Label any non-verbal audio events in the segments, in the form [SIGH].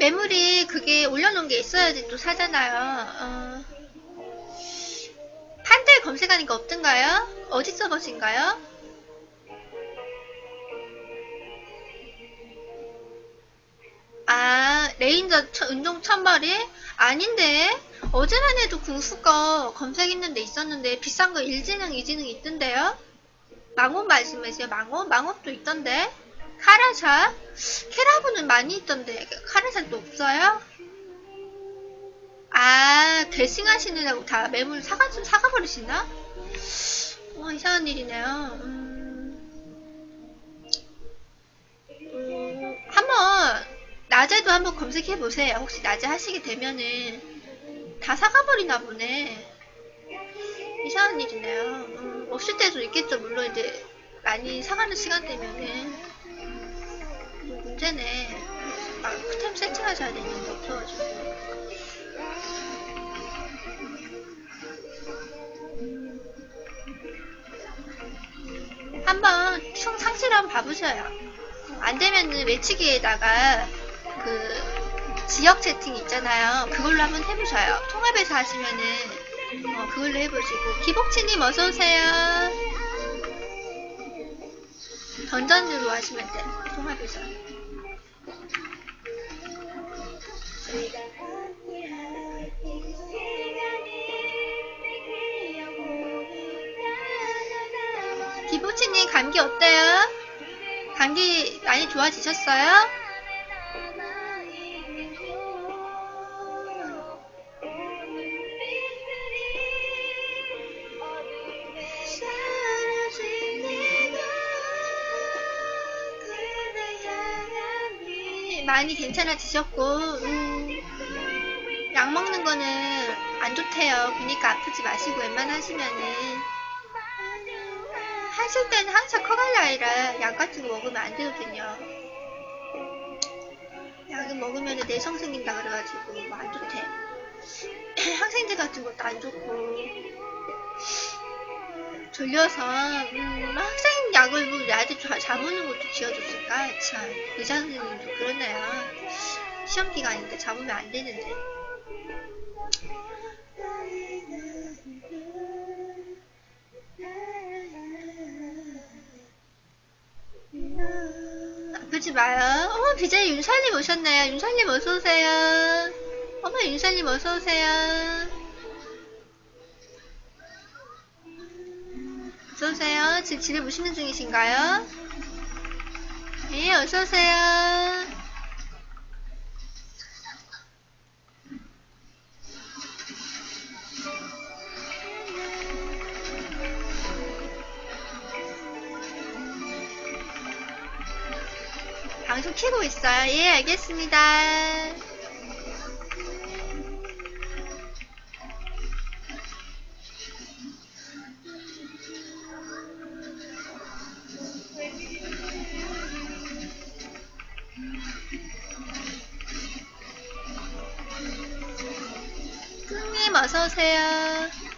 매물이 그게 올려놓은 게 있어야지 또 사잖아요. 어. 판들 검색하니까 없던가요? 어디 서버신가요? 아, 레인저 처- 은종 천벌이? 아닌데? 어제만 해도 궁수 거 검색했는데 있었는데 비싼 거 1진흥, 2진흥 있던데요? 망원 말씀하세요, 망원? 망원도 있던데? 카라샷? 캐라브는 많이 있던데 카라샷도 없어요? 아, 대싱하시느라고 다 매물 사가, 사가 버리시나? 와, 이상한 일이네요. 음, 음, 한번, 낮에도 한번 검색해 보세요. 혹시 낮에 하시게 되면은, 다 사가 버리나 보네. 이상한 일이네요. 음, 없을 때도 있겠죠. 물론 이제, 많이 사가는 시간대면은. 음, 문제네. 아, 쿠템 세팅하셔야 되는데, 없어가지고. 한번 총 상시를 한번 봐보셔요. 안 되면은 외치기에다가 그 지역 채팅 있잖아요. 그걸로 한번 해보셔요. 통합해서 하시면은 어, 그걸로 해보시고 기복치님 어서 오세요. 던전으로 하시면 돼. 통합해서. 기복치님 감기 어때요? 감기 많이 좋아지셨어요? 많이 괜찮아지셨고 음, 약 먹는 거는 안 좋대요. 그러니까 아프지 마시고 웬만하시면은 하실 때는 항상 커갈라 아니라 약 같은 거 먹으면 안 되거든요. 약을 먹으면 내성 생긴다 그래가지고 뭐 안 좋대. [CLEARS THROAT] 항생제 같은 것도 안 좋고 졸려서 음, 항생 약을 뭐 나한테 잡으는 것도 지어줬을까 참 의사 선생님도 그러네요. 시험 기간인데 잡으면 안 되는데. 아프지 마요. 어머, BJ 윤설님 오셨네요. 윤설님 어서 오세요. 어머, 윤설님 어서 오세요. 어서오세요. 지금 집에 뭐 쉬는 중이신가요? 예, 어서오세요. 방송 키고 있어요. 예, 알겠습니다. 어서 오세요.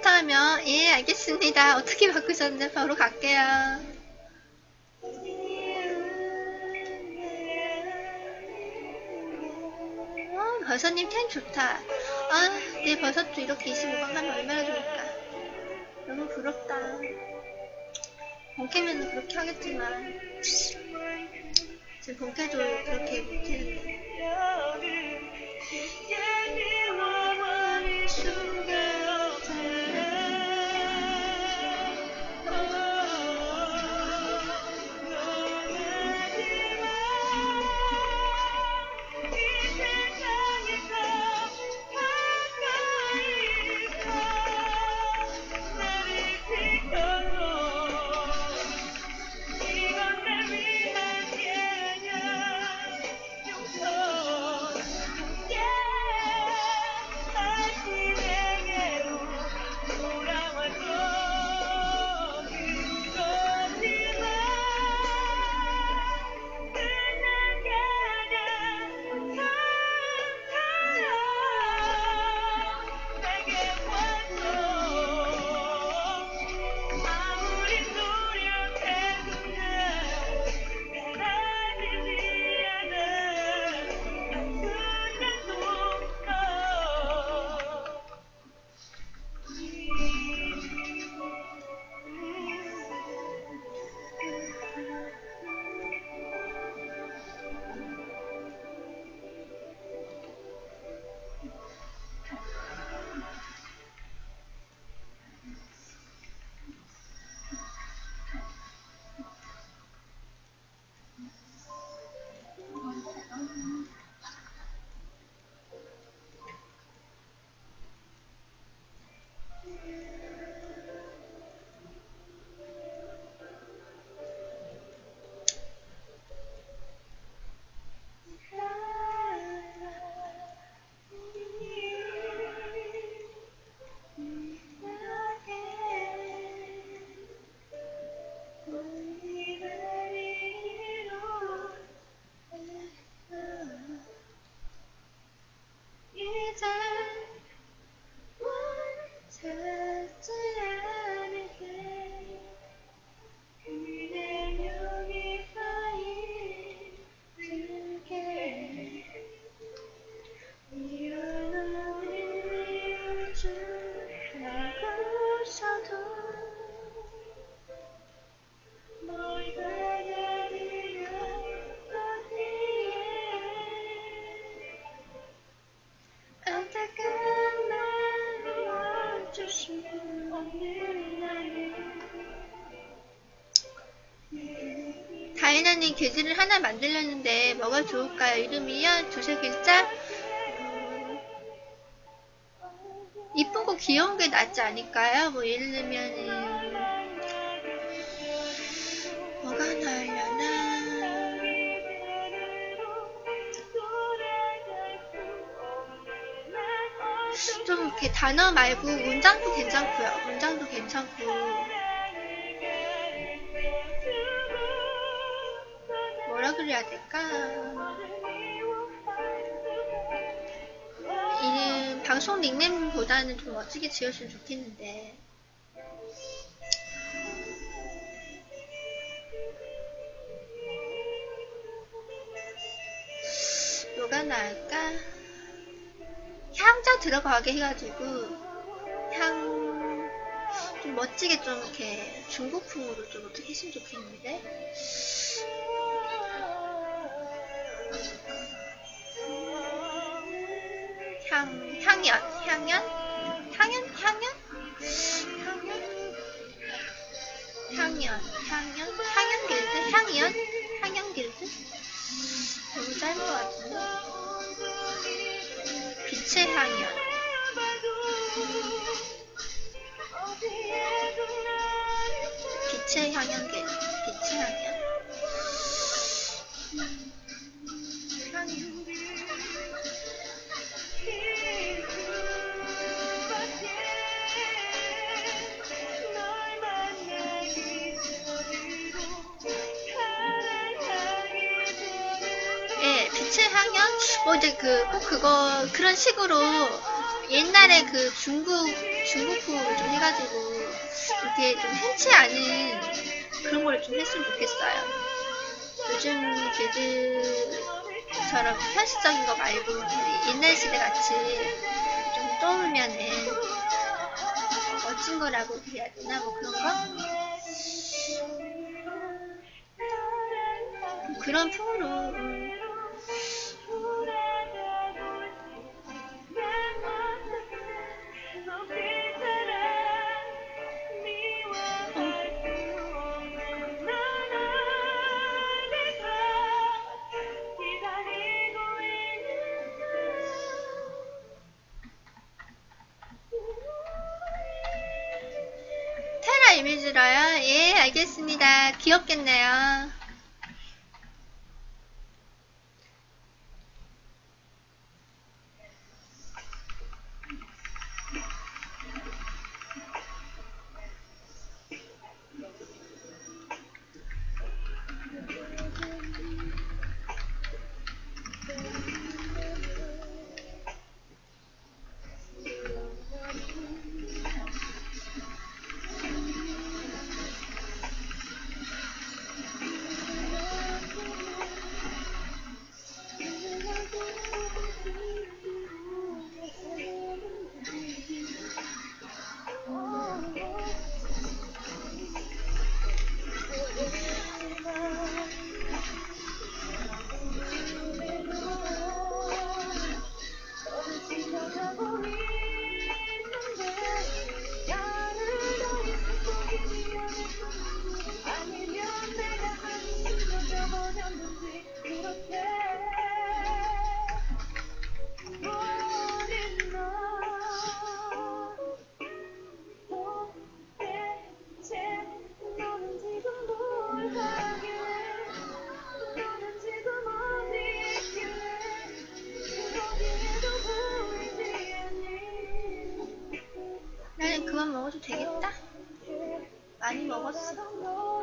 그렇다면 예 알겠습니다. 어떻게 바꾸셨는데 바로 갈게요. 어, 버섯님 템 좋다. 아, 내 버섯도 이렇게 25강 하면 얼마나 좋을까. 너무 부럽다. 본캐면은 그렇게 하겠지만, 지금 본캐도 그렇게 못했는데. 괴지를 하나 만들려는데 뭐가 좋을까요? 이름이요? 두세 글자? 음, 이쁘고 귀여운 게 낫지 않을까요? 뭐 예를 들면은 뭐가 나으려나 좀 이렇게 단어 말고 문장도 괜찮고요. 문장도 괜찮고. 그래야 될까? 이는 방송 닉네임보다는 좀 멋지게 지었으면 좋겠는데. 뭐가 나을까? 향자 들어가게 해가지고 향 좀 멋지게 좀 이렇게 중국풍으로 좀 어떻게 했으면 좋겠는데 향, 향연, 향연? 향연? 향연? 향연? 향연, 향연? 향연 길드? 향연? 향연 길드? 너무 짧은 것 같은데? 빛의 향연. 빛의 향연 길드. 빛의 향연. 예, 빛의 향연? 뭐 이제 그, 꼭 그거, 그런 식으로 옛날에 그 중국 중국풍을 좀 해가지고 이렇게 좀 흔치 않은 그런 걸 좀 했으면 좋겠어요. 요즘 개들처럼 현실적인 거 말고 옛날 시대 같이 좀 떠오르면은 멋진 거라고 해야 되나 뭐 그런 거? 그런 풍으로 알겠습니다. 귀엽겠네요. 그만 먹어도 되겠다? 많이 먹었어.